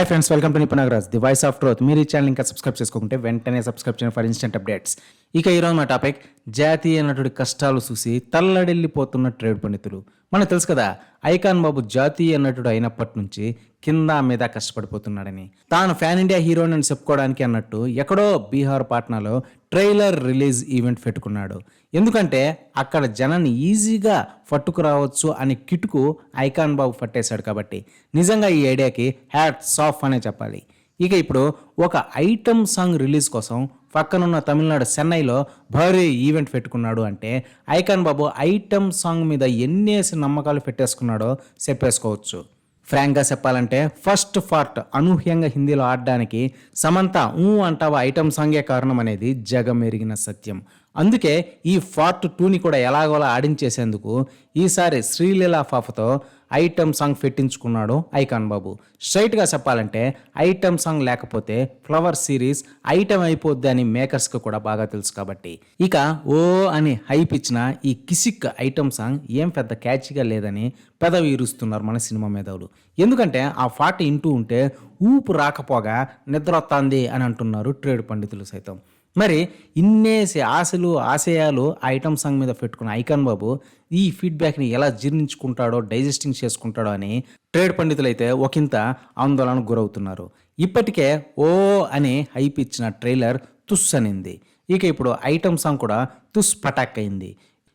Hi friends welcome to నిపుణగరాజ్ the voice of truth మీరు ఈ ఛానల్ ఇంకా సబ్స్క్రైబ్ చేసుకుంటే వెంటనే సబ్స్క్రైబ్ చేయండి ఫర్ ఇన్స్టెంట్ అప్డేట్స్ ఇక ఈరోజు మా టాపిక్ జాతీయ నటుడి కష్టాలు చూసి తల్లడిల్లిపోతున్న ట్రేడ్ పండితులు. మనకు తెలుసు కదా ఐకాన్ బాబు జాతీయ నటుడు అయినప్పటి నుంచి కింద మీద కష్టపడిపోతున్నాడని. తాను ఫ్యాన్ ఇండియా హీరోని అని చెప్పుకోవడానికి అన్నట్టు ఎక్కడో బీహార్ పాట్నాలో ట్రైలర్ రిలీజ్ ఈవెంట్ పెట్టుకున్నాడు. ఎందుకంటే అక్కడ జనాన్ని ఈజీగా పట్టుకురావచ్చు అనే కిటుకు ఐకాన్ బాబు పట్టేశాడు కాబట్టి. నిజంగా ఈ ఐడియాకి హ్యాట్ సాఫ్ అనే చెప్పాలి. ఇక ఇప్పుడు ఒక ఐటమ్ సాంగ్ రిలీజ్ కోసం పక్కనున్న తమిళనాడు చెన్నైలో భారీ ఈవెంట్ పెట్టుకున్నాడు అంటే ఐకాన్ బాబు ఐటమ్ సాంగ్ మీద ఎన్నేసి నమ్మకాలు పెట్టేసుకున్నాడో చెప్పేసుకోవచ్చు. ఫ్రాంక్గా చెప్పాలంటే ఫస్ట్ పార్ట్ అనూహ్యంగా హిందీలో ఆడడానికి సమంత ఊ అంటావా ఐటమ్ సాంగే కారణం అనేది జగమెరిగిన సత్యం. అందుకే ఈ పార్ట్ టూని కూడా ఎలాగోలా ఆడించేసేందుకు ఈసారి శ్రీలీలా పాపతో ఐటమ్ సాంగ్ పెట్టించుకున్నాడు ఐకాన్ బాబు. స్ట్రైట్గా చెప్పాలంటే ఐటమ్ సాంగ్ లేకపోతే ఫ్లవర్ సిరీస్ ఐటమ్ అయిపోద్ది అని మేకర్స్కి కూడా బాగా తెలుసు కాబట్టి. ఇక ఓ అని హైప్ ఇచ్చిన ఈ కిసిక్ ఐటమ్ సాంగ్ ఏం పెద్ద క్యాచ్గా లేదని పెదవి ఇరుస్తున్నారు మన సినిమా మేధావులు. ఎందుకంటే ఆ పాట ఇంటూ ఉంటే ఊపు రాకపోగా నిద్ర వస్తుంది అని అంటున్నారు ట్రేడ్ పండితులు సైతం. మరి ఇన్నేసి ఆశలు ఆశయాలు ఆ ఐటమ్ సాంగ్ మీద పెట్టుకున్న ఐకాన్ బాబు ఈ ఫీడ్బ్యాక్ని ఎలా జీర్ణించుకుంటాడో డైజెస్టింగ్ చేసుకుంటాడో అని ట్రేడ్ పండితులైతే ఒకంత ఆందోళనకు గురవుతున్నారు. ఇప్పటికే ఓ అని హైప్ ఇచ్చిన ట్రైలర్ తుస్ అనింది. ఇక ఇప్పుడు ఐటమ్ సాంగ్ కూడా తుస్ పటాక్ అయింది.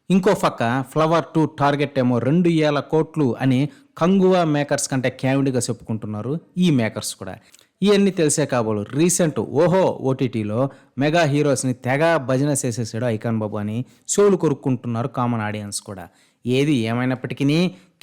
ఇంకో పక్క ఫ్లవర్ టూ టార్గెట్ ఏమో రెండు వేల కోట్లు అని కంగువా మేకర్స్ కంటే క్యావిడిగా చెప్పుకుంటున్నారు ఈ మేకర్స్ కూడా. ఇవన్నీ తెలిసే కాబోలు. రీసెంట్ ఓహో ఓటీటీలో మెగా హీరోస్ని తెగ భజన చేసేసాడు ఐకాన్ బాబు అని షోలు కొరుక్కుంటున్నారు కామన్ ఆడియన్స్ కూడా. ఏది ఏమైనప్పటికీ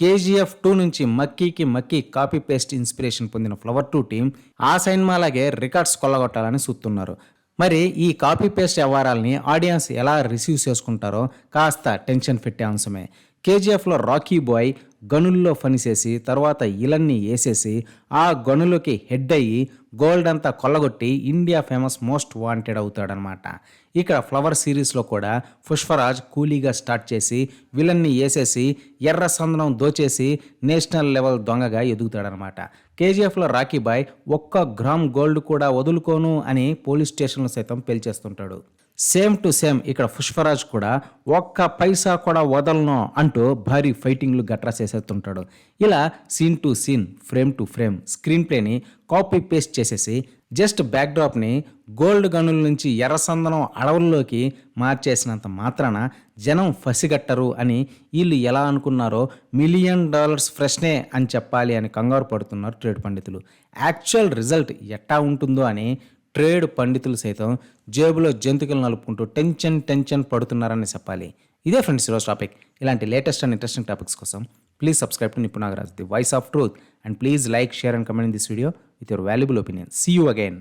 కేజీఎఫ్ టూ నుంచి మక్కీకి మక్కీ కాపీ పేస్ట్ ఇన్స్పిరేషన్ పొందిన ఫ్లవర్ టూ టీం ఆ సినిమాలాగే రికార్డ్స్ కొల్లగొట్టాలని చూస్తున్నారు మరి ఈ కాపీ పేస్ట్ వ్యవహారాలని ఆడియన్స్ ఎలా రిసీవ్ చేసుకుంటారో కాస్త టెన్షన్ పెట్టే అంశమే. కేజీఎఫ్లో రాకీ బాయ్ గనుల్లో పనిచేసి తర్వాత ఇలన్నీ వేసేసి ఆ గనులకి హెడ్ అయ్యి గోల్డ్ అంతా కొల్లగొట్టి ఇండియా ఫేమస్ మోస్ట్ వాంటెడ్ అవుతాడనమాట. ఇక్కడ ఫ్లవర్ సిరీస్లో కూడా పుష్పరాజ్ కూలీగా స్టార్ట్ చేసి విలన్ని వేసేసి ఎర్ర సందనం దోచేసి నేషనల్ లెవెల్ దొంగగా ఎదుగుతాడనమాట. కేజీఎఫ్లో రాకీ బాయ్ ఒక్క గ్రామ్ గోల్డ్ కూడా వదులుకోను అని పోలీస్ స్టేషన్లో సైతం పేల్చేస్తుంటాడు. సేమ్ టు సేమ్ ఇక్కడ పుష్పరాజ్ కూడా ఒక్క పైసా కూడా వదలను అంటూ భారీ ఫైటింగ్లు గట్రా చేసేస్తుంటాడు. ఇలా scene to scene frame to frame screen ప్లేని copy paste చేసేసి జస్ట్ బ్యాక్డ్రాప్ని గోల్డ్ గనుల నుంచి ఎర్రసందనం అడవుల్లోకి మార్చేసినంత మాత్రాన జనం పసిగట్టరు అని వీళ్ళు ఎలా అనుకున్నారో మిలియన్ డాలర్స్ ఫ్రెష్నే అని చెప్పాలి అని కంగారు పడుతున్నారు ట్రేడ్ పండితులు. యాక్చువల్ రిజల్ట్ ఎట్టా ఉంటుందో అని ట్రేడ్ పండితులు సైతం జేబులో జంతికలు నలుపుకుంటూ టెన్షన్ టెన్షన్ పడుతున్నారని చెప్పాలి. ఇదే ఫ్రెండ్స్ ఈరోజు టాపిక్. ఇలాంటి లేటెస్ట్ అండ్ ఇంట్రెస్టింగ్ టాపిక్స్ కోసం please subscribe to Nipunagaraj the voice of truth. And please like share and comment in this video with your valuable opinion. See you again